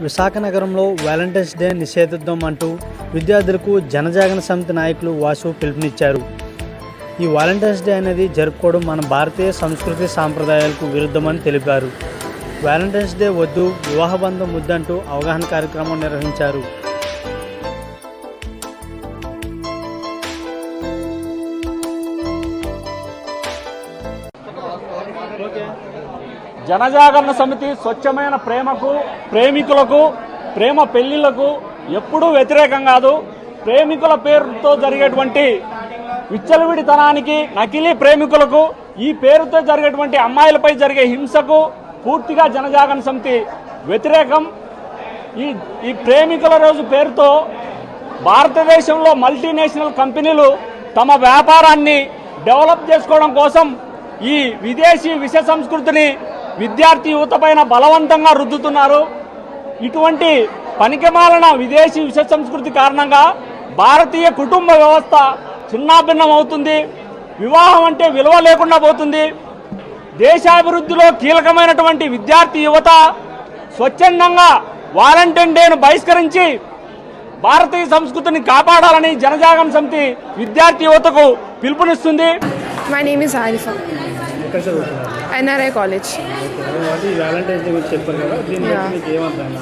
విశాఖ నగరంలో Valentine's day నిషేధిద్దాం అంటూ విద్యార్థులకు జనజాగరణ సమితి నాయకులు వాసు పిలుపునిచ్చారు. ఈ వ్యాలంటైన్స్ డే అనేది జరుపుకోవడం మన భారతీయ సంస్కృతి సాంప్రదాయాలకు విరుద్ధమని తెలిపారు. వ్యాలంటైన్స్ డే వద్దు వివాహ బంధం వద్దంటూ అవగాహన కార్యక్రమం నిర్వహించారు. జనజాగరణ సమితి స్వచ్ఛమైన ప్రేమకు ప్రేమికులకు ప్రేమ పెళ్ళిళ్ళకు ఎప్పుడూ వ్యతిరేకం కాదు. ప్రేమికుల పేరుతో జరిగేటువంటి విచ్చలవిడితనానికి నకిలీ ప్రేమికులకు ఈ పేరుతో జరిగేటువంటి అమ్మాయిలపై జరిగే హింసకు పూర్తిగా జనజాగరణ సమితి వ్యతిరేకం. ఈ ఈ ప్రేమికుల రోజు పేరుతో భారతదేశంలో మల్టీనేషనల్ కంపెనీలు తమ వ్యాపారాన్ని డెవలప్ చేసుకోవడం కోసం ఈ విదేశీ విష సంస్కృతిని విద్యార్థి యువత పైన బలవంతంగా రుద్దుతున్నారు. ఇటువంటి పనికిమాలిన విదేశీ విష సంస్కృతి కారణంగా భారతీయ కుటుంబ వ్యవస్థ చిన్నాభిన్నం అవుతుంది వివాహం అంటే విలువ లేకుండా పోతుంది. దేశాభివృద్ధిలో కీలకమైనటువంటి విద్యార్థి యువత స్వచ్ఛందంగా వాలంటైన్ డేను బహిష్కరించి భారతీయ సంస్కృతిని కాపాడాలని జనజాగరణ సమితి విద్యార్థి యువతకు పిలుపునిస్తుంది. My name is Arifa, మీకు ఏమంటారు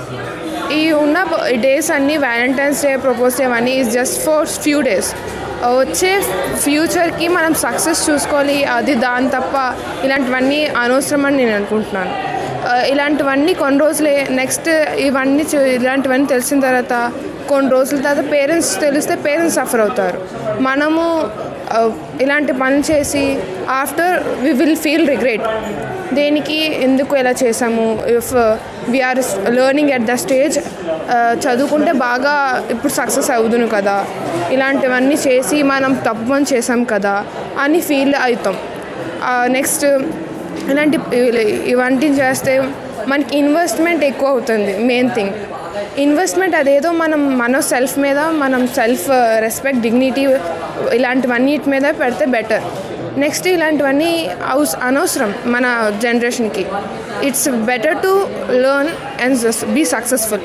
ఈ ఉన్న డేస్ అన్ని వ్యాలంటైన్స్ డే ప్రపోజ్ చేయమని is just for few days వచ్చే ఫ్యూచర్కి మనం సక్సెస్ చూసుకోవాలి అది దాని తప్ప ఇలాంటివన్నీ అనవసరం అని నేను అనుకుంటున్నాను. ఇలాంటివన్నీ కొన్ని రోజులు నెక్స్ట్ ఇవన్నీ చూ- ఇలాంటివన్నీ తెలిసిన తర్వాత కొన్ని రోజుల తర్వాత పేరెంట్స్ తెలిస్తే పేరెంట్స్ సఫర్ అవుతారు. మనము ఇలాంటి పనులు చేసి after we will feel regret దేనికి ఎందుకు ఎలా చేసాము if we are learning at the stage చదువుకుంటే బాగా ఇప్పుడు సక్సెస్ అవుదును కదా. ఇలాంటివన్నీ చేసి మనం తప్పు పని చేసాం కదా అని ఫీల్ అవుతాం. నెక్స్ట్ ఇలాంటి ఇవంటిని చేస్తే మనకి ఇన్వెస్ట్మెంట్ ఎక్కువ అవుతుంది మెయిన్ థింగ్ ఇన్వెస్ట్మెంట్ అదేదో మనం మన సెల్ఫ్ మీద మనం సెల్ఫ్ రెస్పెక్ట్ డిగ్నిటీ ఇలాంటివన్నిటి మీద పెడితే బెటర్ నెక్స్ట్ ఇలాంటివన్నీ అవస్ అనవసరం మన జనరేషన్కి it's better to learn and be successful